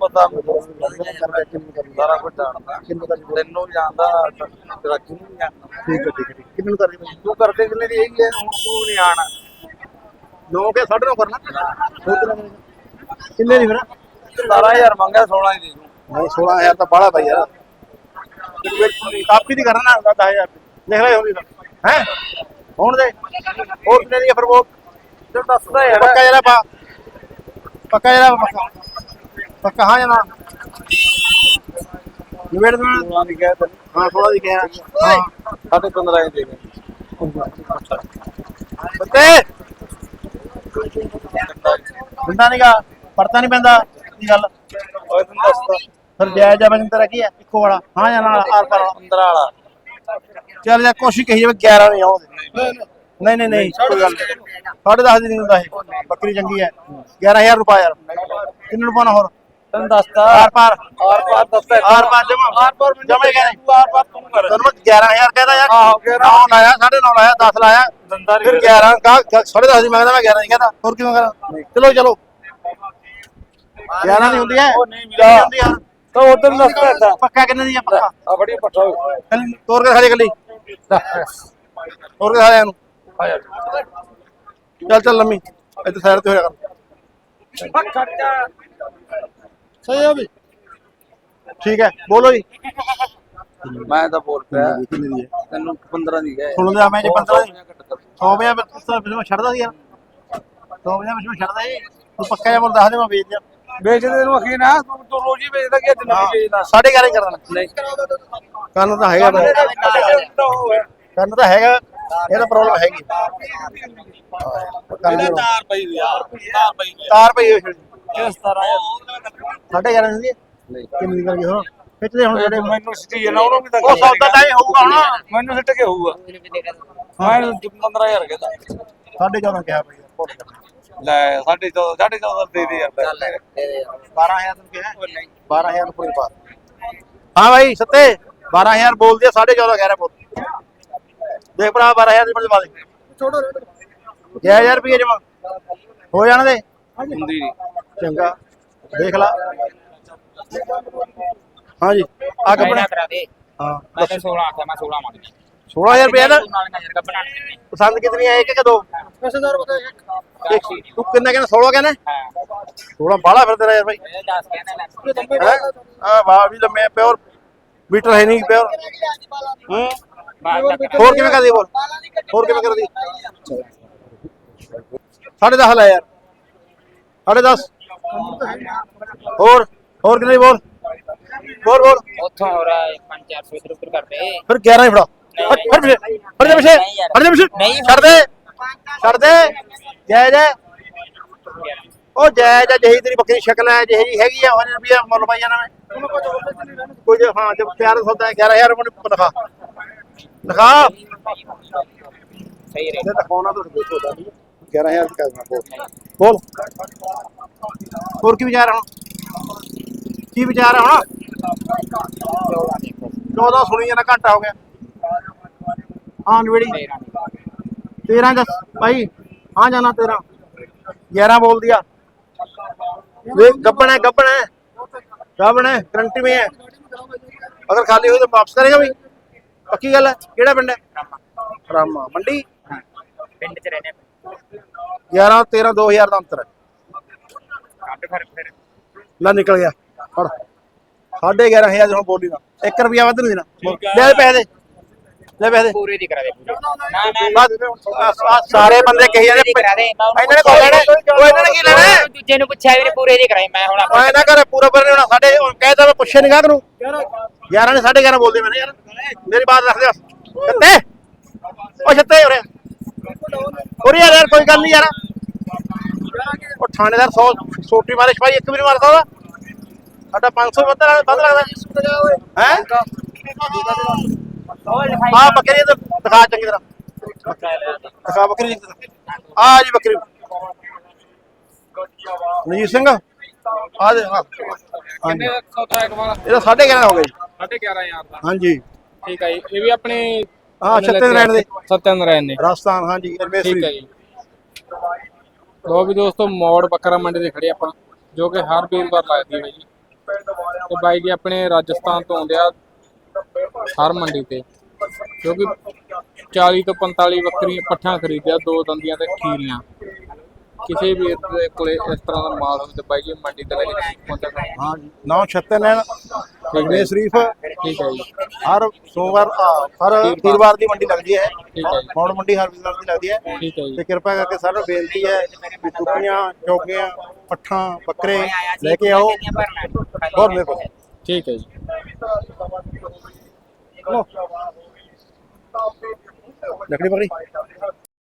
ਪਤਾ ਸਾਰਾ ਕੁਝ ਜਾਣਦਾ। ਤੈਨੂੰ ਜਾਣਦਾ ਰਾਜੂ ਨੂੰ ਵੀ ਜਾਣਦਾ ਠੀਕ ਹੈ ਠੀਕ ਹੈ। ਕਿੰਨੇ ਨੂੰ ਕਰਦੇ ਬਾਈ ਤੂੰ ਕਰਦੇ ਕਿੰਨੇ ਦੀ ਹੈਗੀ ਹੈ ਹੁਣ ਤੂੰ ਨਹੀਂ ਆਣਾ। ਨੌ ਕੇ ਸਾਢੇ ਨੌ ਕਰਨਾ। ਹੋਰ ਕਿੰਨਾ? ਕਿੰਨੇ ਦੀ ਫਿਰ? 17000 ਮੰਗਿਆ 16 ਦੀ ਦੇ ਦੂੰ। ਨਹੀਂ 16000 ਤਾਂ ਬਾਹਲਾ ਪਈ ਯਾਰ। ਕਾਪੀ ਦੀ ਕਰਨਾ 10000 ਲਿਖ ਲੈ ਤਾਂ ਹੈ? ਹੁਣ ਦੇ। ਹੋਰ ਕਿੰਨੇ ਦੀ ਹੈ ਫਿਰ ਉਹ? ਦੱਸਦਾ ਯਾਰ। ਪੱਕਾ ਪਾ ਪੱਕਾ ਜਰਾ ਪੱਕਾ ਤੈਨੂੰ ਹਾਂ ਥੋੜਾ ਜਿਹਾ ਕਿਹਾ ਹਾਂ। ਸਾਡੇ 15 ਦੀ ਦੇ ਦੇ ਬੱਤੇ! ਬੰਦਾ ਨਹੀਂਗਾ ਪੜਤਾ ਨਹੀਂ ਪੈਂਦਾ। ਕੀ ਗੱਲ? ਓਏ ਤੈਨੂੰ ਦੱਸਦਾ ਫਿਰ ਜਾਇਜ਼ ਆ ਬੰਦ ਤੇਰਾ ਕੀ ਹੈ ਇੱਕੋ ਵਾਲਾ। ਹਾਂ ਜਾਂ ਨਾਲ ਆਰ ਪਾਰ ਵਾਲਾ। 15 ਵਾਲਾ। ਚੱਲ ਜਾ ਕੋਸ਼ਿਸ਼ ਕਹੀ ਜਾਵੇ 11 ਨਹੀਂ ਆਉਂਦੇ ਨਹੀਂ ਨਹੀਂ ਨਹੀਂ ਕੋਈ ਗੱਲ ਨਹੀਂ। ਸਾਢੇ ਦਸ ਦੀ ਨਹੀਂ ਹੁੰਦਾ ਇਹ। ਬੱਕਰੀ ਚੰਗੀ ਹੈ 11000 ਰੁਪਏ ਯਾਰ। ਕਿੰਨੇ ਨੂੰ ਪਾਉਣਾ ਹੋਰ? ਤੈਨੂੰ ਦੱਸਦਾ ਆਰ ਪਾਰ। ਆਰ ਪਾਰ ਦੱਸਦਾ ਆਰ ਪਾਰ ਜਮਾ। ਆਰ ਪਾਰ ਜਮੇ ਕਹਿੰਦੇ। ਤੂੰ ਆਰ ਪਾਰ ਤੂੰ ਕਰ। ਤੈਨੂੰ ਮੈਂ 11000 ਕਹਿੰਦਾ ਯਾਰ। ਆਹੋ, 11 9 ਲਾਇਆ 9.5 ਲਾਇਆ 10 ਲਾਇਆ। ਦੰਦਾਂ ਨੀ ਫਿਰ 11 ਕਾ ਸਾਢੇ ਦਸ ਦੀ ਮੰਗਦਾ ਮੈਂ 11 ਨਹੀਂ ਕਹਿੰਦਾ ਹੋਰ ਕਿਵੇਂ ਕਰਾਂ? ਚਲੋ ਚਲੋ। 11 ਨਹੀਂ ਹੁੰਦੀ ਹੈ। ਉਹ ਨਹੀਂ ਮਿਲਾ। ਹੁੰਦੀ ਯਾਰ ਤਾਂ ਉਧਰ ਦੱਸਦਾ ਏਦਾਂ ਪੱਕਾ ਕਿੰਨੇ ਦੀ ਆ ਪੱਕਾ? ਆ ਬੜੀ ਪੱਠਾ ਚੱਲ ਤੋਰ ਕੇ ਖਾਲੇ ਗੱਲੀ ਤੋਰ ਕੇ ਨੂੰ ਚੱਲ ਚੱਲ ਲੰਮੀ। ਇੱਥੇ ਸਾਈਡ ਤੇ ਹੋਇਆ ਕਰ। ਸਹੀ ਆ ਵੀ। ਠੀਕ ਹੈ ਬੋਲੋ ਜੀ। ਮੈਂ ਤਾਂ ਬੋਲ ਪਿਆ। ਤੈਨੂੰ 15 ਦੀ ਹੈ। ਸੁਣ ਲਿਆ ਮੈਂ ਜੇ 15 ਦੀ। 100 ਵਜੇ ਮੈਂ ਮੈਂ ਛੱਡਦਾ ਸੀ ਯਾਰ। 100 ਵਜੇ ਮੈਂ ਛੱਡਦਾ ਸੀ ਤੂੰ ਪੱਕਾ ਜਿਹਾ ਮੈਨੂੰ ਦੱਸ ਦੇ ਮੈਂ ਵੇਚ ਦਿਆਂ। ਵੇਚਦੇ ਨੂੰ ਅਖੀ ਨਾ ਤੂੰ ਤੂੰ ਰੋਜ਼ ਹੀ ਵੇਚਦਾ ਕਿ ਅੱਜ ਨਹੀਂ ਵੇਚਦਾ ਸਾਢੇ 11 ਕਰ ਦੇਣਾ ਨਹੀਂ। ਕੰਨ ਤਾਂ ਹੈਗਾ ਕੰਨ ਤਾਂ ਹੈਗਾ। ਇਹ ਤਾਂ ਪ੍ਰੋਬਲਮ ਹੈਗੀ। ਤਾਰ ਪਈ ਯਾਰ ਤਾਰ ਪਈ ਤਾਰ ਪਈ ਕਿਸ ਤਰ੍ਹਾਂ ਸਾਢੇ 11 ਦੀ ਨਹੀਂ। ਕਿੰਨੀ ਦੀ ਕਰਕੇ ਹੁਣ ਖਿੱਚਦੇ ਹੁਣ ਜਿਹੜੇ ਮੈਨੂੰ ਸਿੱਟੀ ਨਾ ਉਹਨੂੰ ਵੀ ਤਾਂ ਉਹ ਸੌਦਾ ਤਾਂ ਹੀ ਹੋਊਗਾ ਹੁਣ। ਮੈਨੂੰ ਸਿੱਟ ਕੇ ਹੋਊਗਾ। ਮੈਂ 15000 ਕਹਿੰਦਾ। ਸਾਢੇ 14 ਕਿਹਾ ਪਈ ਯਾਰ ਲੈ ਸਾਢੇ 14 ਸਾਢੇ 14 ਦੇ ਦੇ ਯਾਰ 12000 ਨੂੰ ਕਿਹਾ 12000 ਨੂੰ ਪੂਰੀ ਪਾ ਹਾਂ ਭਾਈ ਸੱਤੇ 12000 ਬੋਲ ਦਿਆ 14.5 ਕਹਿ ਰਿਹਾ ਬੋਲ ਦੇਖ ਭਰਾ 12000 ਦੀ ਬਣ ਪਾ ਦੇ। ਛੋੜੋ 1000 ਰੁਪਏ ਜਮਾ। ਹੋ ਜਾਣ ਦੇ? ਹੁੰਦੀ ਨਹੀਂ ਚੰਗਾ। ਦੇਖ ਲਾ। ਹਾਂ ਜੀ ਆ ਕੱਪੜਾ। ਕਰਾ ਦੇ। ਹਾਂ ਮੈਂ ਤਾਂ 16 ਆਖਿਆ ਮੈਂ 16 ਮੰਗਦੀ 16000 ਰੁਪਏ ਦਾ ਬਣਾ ਪਸੰਦ ਕਿਤਨੀ ਆਏ ਕਿ ਦੋ? 10000 ਰੁਪਏ ਇੱਕ। ਤੂੰ ਕਿੰਨਾ ਕਹਿੰਦਾ? 16 ਕਹਿੰਦਾ? ਹਾਂ। 16 ਬਾਲਾ ਫਿਰ ਤੇਰਾ ਯਾਰ ਭਾਈ ਇਹ 10 ਕਹਿੰਦੇ ਲੈ ਹੈ? ਆ ਵਾਹ ਵੀ ਲੰਮੇ ਪਿਓਰ। ਮੀਟਰ ਹੈ ਨਹੀਂ ਪਿਓਰ। ਹੂੰ? ਹੋਰ ਕਿਵੇਂ ਕਰਦੀ ਬੋਲ? ਹੋਰ ਕਿਵੇਂ ਕਰਦੀ? ਸਾਢੇ ਦਸ ਲੈ ਯਾਰ। ਸਾਢੇ ਦਸ। ਹੋਰ ਹੋਰ ਕਿੰਨੇ ਬੋਲ? ਬੋਲ ਬੋਲ। ਉੱਥੋਂ ਹੋ ਰਿਹਾ 5-400 ਰੁਪਏ ਕਰਦੇ। ਫਿਰ 11 ਹੀ ਫੜਾ। ਹਟ ਹਟ ਪਿਛੇ ਹਟ ਜਾ ਪਿਛੇ ਨਹੀਂ ਯਾਰ। ਹਟ ਜਾ ਪਿਛੇ। ਨਹੀਂ ਛੱਡ ਦੇ। ਛੱਡ ਦੇ। ਜੈ ਜੈ। ਉਹ ਜੈ ਜੈ ਜਿਹੀ ਤੇਰੀ ਬੱਕਰੀ ਸ਼ਕਲ ਹੈ ਜਿਹੀ ਜਿਹੀ ਹੈਗੀ ਆ ਉਹਨੇ ਰੁਪਿਆ ਮੁੱਲ ਪਾਈ ਜਾਣਾ ਮੈਂ। ਕੋਈ ਜੇ ਹਾਂ ਜਦ ਤਿਆਰ ਹੁੰਦਾ ਹੈ 11000 ਰੁਪਏ ਲਿਖਾ ਲਿਖਾ ਸਹੀ ਇਹ ਦਿਖਾਉਣਾ ਤੁਹਾਨੂੰ ਦੇਖੋ ਦਾ 11000 ਦੀ ਕਰਨਾ ਬੋਲ ਬੋਲ। ਹੋਰ ਕੀ ਵਿਚਾਰ ਹੁਣ? ਕੀ ਵਿਚਾਰ ਹੈ ਹੁਣ? 14 ਸੁਣੀ ਜਾਂਦਾ ਘੰਟਾ ਹੋ ਗਿਆ। ਹਾਂ ਨਵੇੜੀ। 13 ਦੱਸ ਭਾਈ ਹਾਂ ਜਾਣਾ 13 11 ਬੋਲ ਦਿਆ ਵੇ ਗੱਪਣਾ ਗੱਪਣਾ ਗੱਪਣਾ ਕਰੰਟੀ ਮੇ ਹੈ। ਅਗਰ ਖਾਲੀ ਹੋਏ ਤਾਂ ਵਾਪਸ ਕਰੇਗਾ ਵੀ। ਪੱਕੀ ਗੱਲ ਹੈ ਕਿਹੜਾ ਪਿੰਡ ਹੈ? ਰਾਮਾ। ਮੰਡੀ? ਪਿੰਡ ਚ ਰਹਿੰਦੇ 11 13 2000 ਦਾ ਅੰਤਰ ਹੈ। ਫਿਰ ਫਿਰ ਲੈ ਨਿਕਲ ਗਿਆ। ਫੜ। ਸਾਢੇ 11000 ਹੁਣ ਬੋਲੀ ਨਾ 1 ਰੁਪਿਆ ਵੱਧ ਨਹੀਂ ਦੇਣਾ। ਲੈ ਪੈਸੇ ਦੇ। ਲੈ ਪੈਸੇ ਦੇ। ਪੂਰੇ ਦੀ ਕਰਾ ਦੇ ਨਾ ਨਾ ਸਾਰੇ ਬੰਦੇ ਕਹੀ ਜਾਂਦੇ ਇਹਨਾਂ ਨੇ ਕੋ ਲੈਣਾ ਉਹ ਇਹਨਾਂ ਨੇ ਕੀ ਲੈਣਾ? ਦੂਜੇ ਨੂੰ ਪੁੱਛਿਆ ਵੀ ਨਹੀਂ ਪੂਰੇ ਦੀ ਕਰਾਈ ਮੈਂ ਹੁਣ ਓਏ ਨਾ ਕਰ ਪੂਰਾ ਪਰ ਨਹੀਂ ਹੋਣਾ। ਸਾਡੇ ਕਹਿਤਾ ਮੈਂ ਪੁੱਛੇ ਨਿਗਾਹ ਕਰੂ 11 ਨੇ 11.5 ਬੋਲਦੇ ਮੈਨੇ ਯਾਰ ਮੇਰੀ ਬਾਤ ਰੱਖ ਦੇ ਛੱਤੇ। ਉਹ ਛੱਤੇ ਹੋ ਰਿਹਾ। ਹੋ ਰਿਹਾ ਯਾਰ ਕੋਈ ਗੱਲ ਨਹੀਂ ਯਾਰ। ਥਾਣੇਦਾਰ 100 ਸੋਟੀ ਮਾਰੇ ਛਪਾਈ ਇੱਕ ਵੀ ਨਹੀਂ ਮਾਰਦਾ ਉਹਦਾ। ਸਾਡਾ 500 ਵੱਧ ਵੱਧ ਲੱਗਦਾ। ਹੈ? ਆ ਬੱਕਰੀ ਤੇ ਦਿਖਾ ਚੰਗੀ ਤਰ੍ਹਾਂ। ਦਿਖਾ ਬੱਕਰੀ ਆ ਜੀ ਬੱਕਰੀ। ਮਨਜੀਤ ਸਿੰਘ ਆ ਦੇ ਹਾਂ ਹਾਂਜੀ। ਸੌਦਾ ਇੱਕ ਵਾਰ ਇਹਦਾ 11.5 ਹੋ ਗਿਆ ਜੀ 11500 ਦਾ। ਹਾਂਜੀ। ਠੀਕ ਹੈ ਜੀ ਇਹ ਵੀ ਆਪਣੇ ਹਾਂ ਛੱਤੀਸਗੜ੍ਹ ਦੇ। ਸਤਿਆਨਾਰਾਇਣ ਨੇ ਰਾਜਸਥਾਨ ਹਾਂਜੀ ਰਮੇਸ਼ ਠੀਕ ਹੈ ਜੀ। ਲੋ ਵੀ ਦੋਸਤੋ ਮੋੜ ਬੱਕਰਾ ਮੰਡੀ ਦੇ ਖੜੇ ਆਪਾਂ ਜੋ ਕਿ ਹਰ ਵੀਰਵਾਰ ਲੱਗਦੀ ਹੈ ਜੀ। ਤੇ ਬਾਈ ਜੀ ਆਪਣੇ ਰਾਜਸਥਾਨ ਤੋਂ ਆਉਂਦੇ ਆ ਹਰ ਮੰਡੀ ਤੇ ਕਿਉਂਕਿ 40 ਤੋਂ 45 ਬੱਕਰੀਆਂ ਪੱਠਾਂ ਖਰੀਦਿਆ ਦੋ ਦੰਦੀਆਂ ਤੇ ਖੀਰੀਆਂ। ਕਿਸੇ ਵੀ ਦੇ ਕੋਲੇ ਇਸ ਤਰ੍ਹਾਂ ਦਾ ਮਾਲ ਹੋਵੇ ਤੇ ਬਾਈ ਜੀ ਮੰਡੀ ਤੇ ਲੈ ਕੇ ਪਹੁੰਚਾ ਕਰੋ ਹਾਂ ਨੌ ਛੱਤੇ ਨੈਣ ਅਜਮੇਰ ਸ਼ਰੀਫ ਠੀਕ ਹੈ ਜੀ। ਹਰ ਸੋਮਵਾਰ ਆ, ਹਰ ਵੀਰਵਾਰ ਦੀ ਮੰਡੀ ਲੱਗਦੀ ਹੈ। ਠੀਕ ਹੈ ਜੀ। ਹੁਣ ਮੰਡੀ ਹਰ ਵੀਰਵਾਰ ਦੀ ਲੱਗਦੀ ਹੈ। ਠੀਕ ਹੈ ਜੀ। ਤੇ ਕਿਰਪਾ ਕਰਕੇ ਸਾਰਿਆਂ ਨੂੰ ਬੇਨਤੀ ਹੈ ਵੀ ਟੁੱਟੀਆਂ ਚੌਕੀਆਂ ਪੱਠਾਂ ਬੱਕਰੇ ਲੈ ਕੇ ਆਓ। ਹੋਰ ਮੇਰੇ ਕੋਲ ਠੀਕ ਹੈ ਜੀ। ਲੱਕੜੀ ਬੱਕਰੀ